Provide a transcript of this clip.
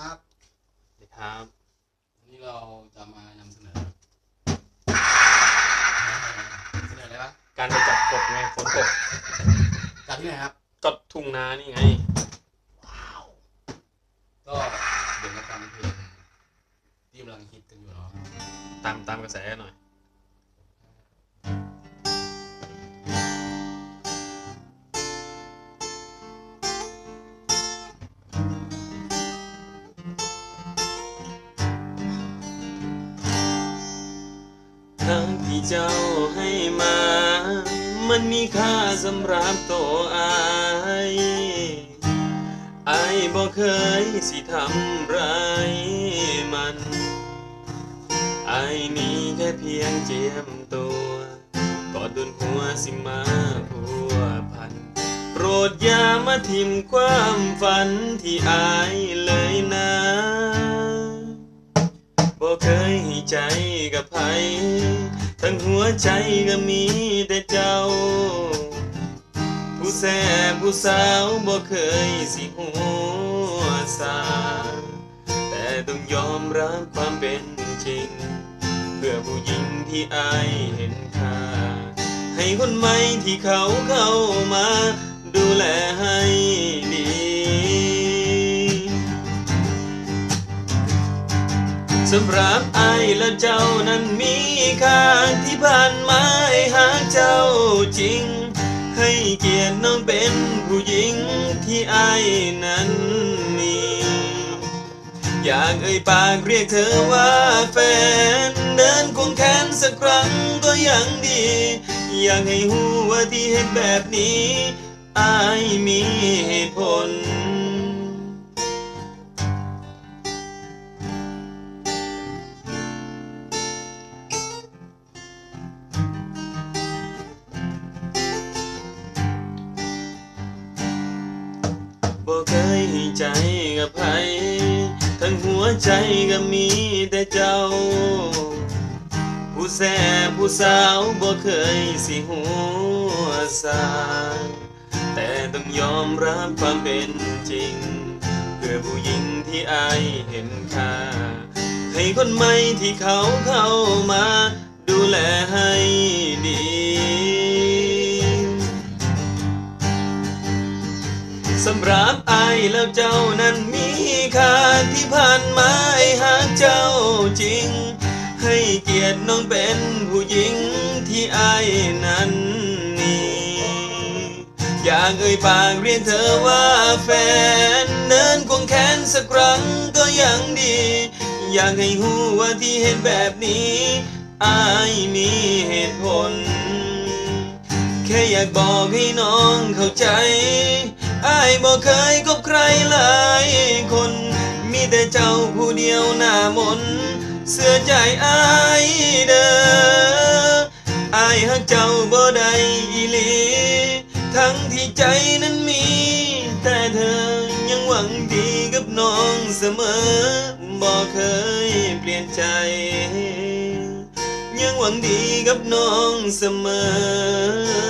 ครับสวัสดีครับ วันนี้เราจะมานำเสนอ เสนออะไรวะการไปจับกบไงฝนตกจากที่ไหนครับ ก็ทุ่งนานี่ไงก็เดี๋ยวมาฟังเพลงที่กำลังฮิตกันอยู่เนาะ ตามตามกระแสหน่อย ที่เจ้าให้มา มันมีค่าสำหรับตัวอายอายบ่เคยสิทำร้ายมันไอ้นี่แค่เพียงเจียมตัวกอดดุนหัวสิมาพัวพัน โปรดอย่ามาทิมความฝันที่อายเลยนะบ่เคยให้ใจกับใคร ใจก็มีแต่เจ้า ผู้แสบผู้สาวบ่เคยสิหัวสาแต่ต้องยอมรับความเป็นจริง เพื่อผู้หญิงที่อายเห็นค่า ให้คนใหม่ที่เขาเข้ามา สำหรับไอและเจ้านั้นมีค่าที่ผ่านมาหาเจ้าจริง ให้เกียรติน้องเป็นผู้หญิงที่ไอนั้นมีอยากเอ่ยปากเรียกเธอว่าแฟน เดินควงแขนสักครั้งก็ยังดี อยากให้หูว่าที่เห็นแบบนี้อายมีเหตุผล เคยให้ใจกับใครทั้งหัวใจก็มีแต่เจ้า ผู้แซ่บผู้สาวบ่เคยสิหัวสาแต่ต้องยอมรับความเป็นจริง เพื่อผู้หญิงที่อายเห็นค่า ให้คนใหม่ที่เขาเข้ามา ดูแลให้ดีสำหรับ อายแล้วเจ้านั้นมีค่าที่ผ่านมาให้หากเจ้าจริง ให้เกียรติน้องเป็นผู้หญิงที่อายนั้นมีอยากเอ่ยปากเรียกเธอว่าแฟนเดินควงแขนสักครั้งก็ยังดี อยากให้หูว่าที่เห็นแบบนี้อายมีเหตุผล แค่อยากบอกให้น้องเข้าใจ อายบอกเคยกับใครหลายคน มีแต่เจ้าผู้เดียวหน้ามน เสื้อใจอายเด้ออายหักเจ้าบ่ได้อีหลี ทั้งที่ใจนั้นมี แต่เธอยังหวังดีกับน้องเสมอบ่เคยเปลี่ยนใจยังหวังดีกับน้องเสมอ